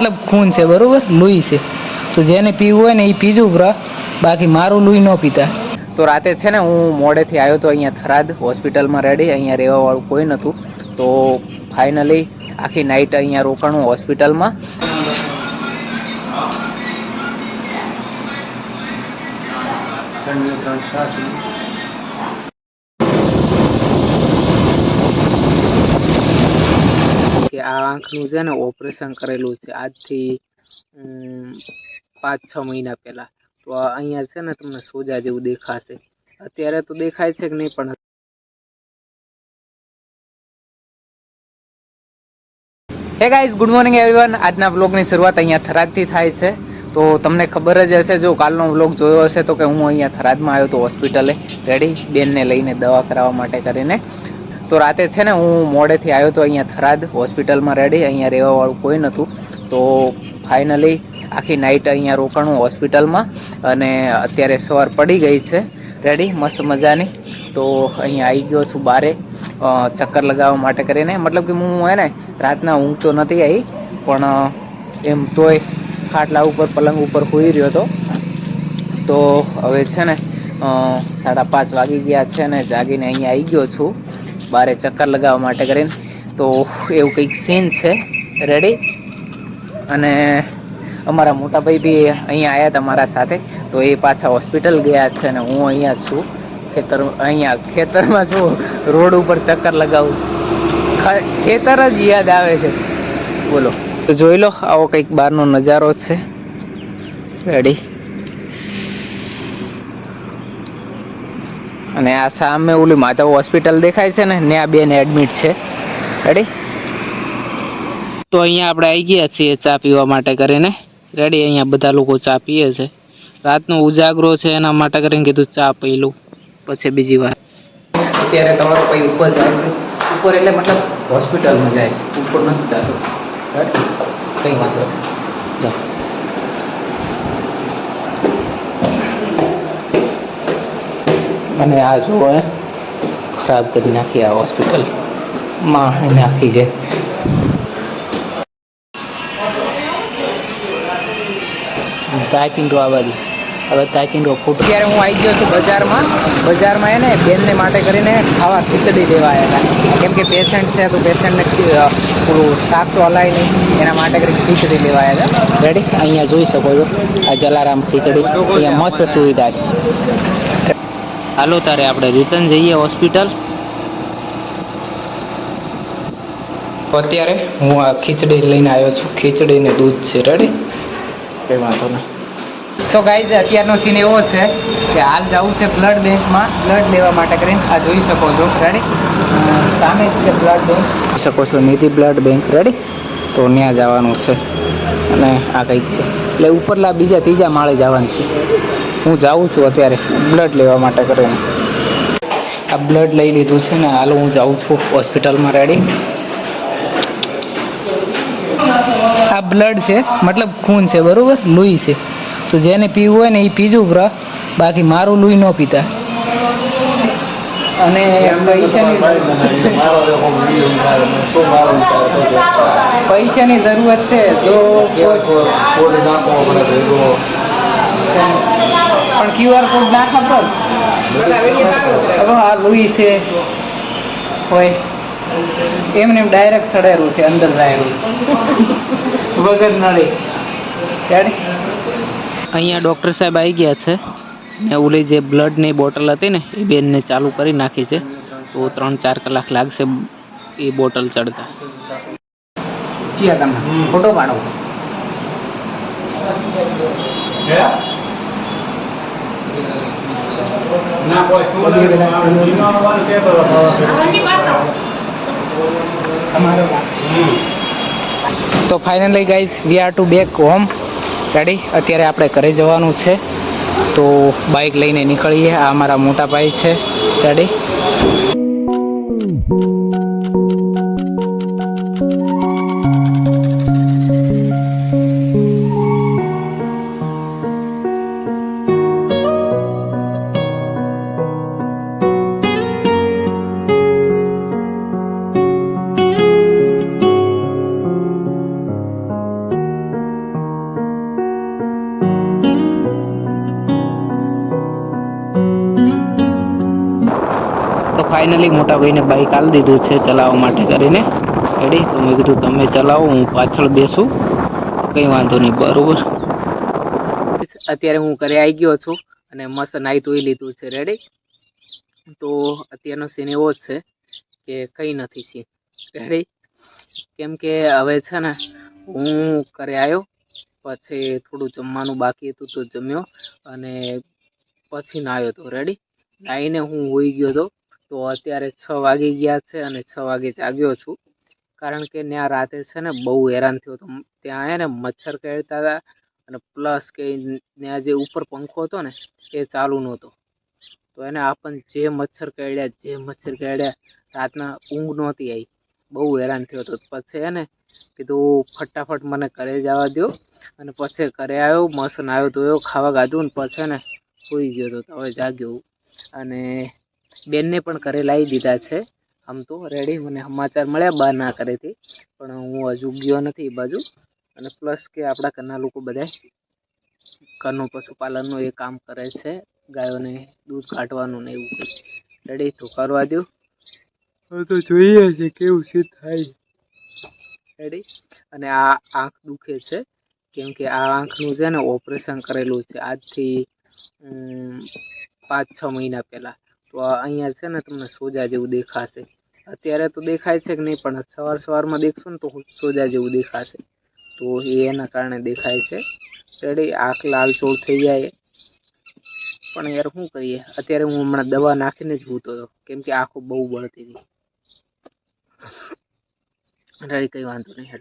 મતલબ ખૂન છે, બરોબર? લુઈ છે. તો જેને પીવું હોય ને એ પીજું બ્રા બાકી મારું લુઈ ન પીતા. તો રાતે છે ને હું મોડેથી આવ્યો તો અહીંયા થરાદ હોસ્પિટલમાં રેડી, અહીંયા રહેવાવાળું કોઈ નહોતું તો ફાઇનલી આખી નાઇટ અહીંયા રોકાણું હોસ્પિટલમાં. ત્રણ આ આંખનું છે ને ઓપરેશન કરેલું છે આજથી પાંચ છ મહિના પહેલા. તો અહીંયા છે ને તમને સોજા જેવું દેખાશે. અત્યારે તો દેખાય છે કે નહીં, પણ hey guys good morning everyone આજના વ્લોગની શરૂઆત અહીંયા થરાદથી થાય છે. તો તમને ખબર જ હશે, જો કાલનો વ્લોગ જોયો હશે તો કે હું અહીંયા થરાદમાં આવ્યો તો હોસ્પિટલે રેડી બેનને લઈને દવા કરાવવા માટે કરીને. તો રાતે છે ને હું મોડેથી આવ્યો તો અહીંયા થરાદ હોસ્પિટલમાં રેડી, અહીંયા રહેવાવાળું કોઈ નહોતું. તો ફાઇનલી આખી નાઇટ અહીંયા રોકાણું હોસ્પિટલમાં અને અત્યારે સવાર પડી ગઈ છે. રેડી, મસ્ત મજાની. તો અહીંયા આવી ગયો છું બારે ચક્કર લગાવવા માટે કરીને. મતલબ કે હું હે ને રાતના ઊંઘ નથી આવી, પણ એમ તોય ખાટલા ઉપર, પલંગ ઉપર હોઈ રહ્યો હતો. તો હવે છે ને સાડા પાંચ વાગી ગયા છે ને, જાગીને અહીંયા આવી ગયો છું. બારે ચક્કર લગાવવા માટે કરીને. તો એવું કંઈક સીન છે. રેડી અને અમારા મોટા ભાઈ બી અહીંયા આવ્યા હતા મારા સાથે. તો એ પાછા હોસ્પિટલ ગયા છે અને હું અહીંયા છું. ખેતર, અહીંયા ખેતરમાં છું. રોડ ઉપર ચક્કર લગાવું. ખેતર જ યાદ આવે છે. બોલો. તો જોઈ લો, આવો કંઈક બહારનો નજારો છે. રેડી અને આ સામે ઓલી માધવ હોસ્પિટલ દેખાય છે ને ત્યાં બેન એડમિટ છે. રેડી તો અહીંયા આપણે આવી ગયા છીએ ચા પીવા માટે કરીને. રેડી અહીંયા બધા લોકો ચા પીએ છે. રાતનો ઉજાગરો છે એના માટે કરીને કીધું ચા પી લઉં. પછી બીજી વાર. અત્યારે તમારો ભાઈ ઉપર જાય છે? ઉપર એટલે મતલબ હોસ્પિટલમાં જાય છે? ઉપર નથી જતો. કંઈ વાંધો નહીં. જાઓ. અને આ જુઓ ખરાબ કરી નાખી આ હોસ્પિટલમાં નાખી છે. તાચિંડો આ બાજુ હવે તાચિંડો ફૂટ. અત્યારે હું આવી ગયો છું બજારમાં. બજારમાં એને બેનને માટે કરીને ખાવા ખીચડી દેવા આવ્યા હતા. કેમ કે પેશન્ટ છે તો પેશન્ટને પૂરું શાક તો હલાય નહીં. એના માટે કરીને ખીચડી લેવા આવ્યા હતા. રેડી અહીંયા જોઈ શકો છો. આ જલારામ ખીચડી. અહીંયા મસ્ત સુવિધા છે. હાલો, તારે આપણે રિટર્ન જઈએ હોસ્પિટલ અત્યારે હું આ ખીચડી લઈને આવ્યો છું. ખીચડી ને દૂધ છે. રેડી તે વાંધો નહીં. તો ગાઈઝ અત્યારનો સીન એવો છે કે હાલ જવું છે બ્લડ બેંકમાં બ્લડ લેવા માટે કરીને આ જોઈ શકો છો. રેડી સામે જ છે બ્લડ બેંક શકો છો નિધિ બ્લડ બેંક રેડી તો ત્યાં જવાનું છે. અને આ કંઈક છે. એટલે ઉપરલા બીજા ત્રીજા માળે જવાનું છે. હું જાઉં છું અત્યારે બ્લડ લેવા માટે કરીને આ બ્લડ લઈ લીધું છે ને હાલ હું જાઉં છું હોસ્પિટલમાં રેડી આ બ્લડ છે મતલબ ખૂન છે બરાબર? લુઈ છે. તો જેને પીવું હોય ને એ પીજું બ્રા. બાકી મારું લુઈ ન પીતા. અને પૈસાની જરૂરત છે જો કોઈ પણ ક્યુઆર કોડ નાખો ખબર? હવે આ લુઈ છે. હોય. એમને ડાયરેક્ટ સડાયેલું છે અંદર જાયેલું. વગર નળી ત્યારે અહીંયા ડૉક્ટર સાહેબ આવી ગયા છે. ને ઓલી જે બ્લડની બોટલ હતી ને એ બેનને ચાલુ કરી નાખી છે. તો ત્રણ ચાર કલાક લાગશે એ બોટલ ચડતા. ફોટો પાડો. તો finally guys we are to back home. Ready અત્યારે આપણે ઘરે જવાનું છે. તો બાઇક લઈને નીકળીએ. આ મારા મોટા ભાઈ છે. રેડી ફાઇનલી મોટા ભાઈને બાઇક આલી દીધું છે ચલાવવા માટે કરીને. રેડી તો મેં કીધું, તમે ચલાવો, હું પાછળ બેસું. કંઈ વાંધો નહીં, બરાબર. અત્યારે હું ઘરે આવી ગયો છું અને મસ્ત નાહી ધોઈ લીધું છે રેડી તો અત્યારનો સીન એવો જ છે કે કંઈ નથી સીન રેડી કેમ કે હવે છે ને, હું ઘરે આવ્યો, પછી થોડું જમવાનું બાકી હતું તો જમ્યો અને પછી નાહ્યો તો રેડી નાહીને હું હોઈ ગયો હતો તો અત્યારે છ વાગી ગયા છે અને છ વાગે જાગ્યો છું. કારણ કે ત્યાં રાતે છે ને બહુ હેરાન થયો હતો. ત્યાં એને મચ્છર કહેતા હતા અને પ્લસ કે ત્યાં જે ઉપર પંખો હતો ને એ ચાલુ નહોતો. તો એને આપણને જે મચ્છર કરડ્યા જે મચ્છર કરડ્યા રાતના ઊંઘ નહોતી આવી. બહુ હેરાન થયો હતો. પછી એને કીધું, ફટાફટ મને ઘરે જવા દો અને પછી ઘરે આવ્યો, મસ્ત તો એવો ખાવા ગાધું ને પછી ને સૂઈ ગયો હતો હવે જાગ્યો અને બેનને પણ ઘરે લાવી દીધા છે. આમ તો રેડી મને સમાચાર મળ્યા બહાર ના કરેથી પણ હું હજુ ગયો નથી એ બાજુ. અને પ્લસ કે આપણા ઘરના લોકો બધા ઘરનું પશુપાલનનું એ કામ કરે છે. ગાયોને દૂધ કાઢવાનું ને એવું રેડી તો કરવા દો હવે તો જોઈએ છે કેવું શું થાય. રેડી અને આ આંખ દુખે છે. કેમ કે આ આંખનું છે ને ઓપરેશન કરેલું છે. આજથી પાંચ છ મહિના પહેલાં. તો અહીંયા છે ને તમને સોજા જેવું દેખાશે. અત્યારે તો દેખાય છે કે નહીં, પણ સવાર સવારમાં દેખશો ને તો સોજા જેવું દેખાશે. તો એ એના કારણે દેખાય છે. રેડી આંખ લાલ ચોળ થઈ જાય. પણ યાર શું કરીએ? અત્યારે હું હમણાં દવા નાખીને જ ભૂતો હતો. કેમ કે આંખો બહુ બળતી હતી. રેડી કંઈ વાંધો નહીં.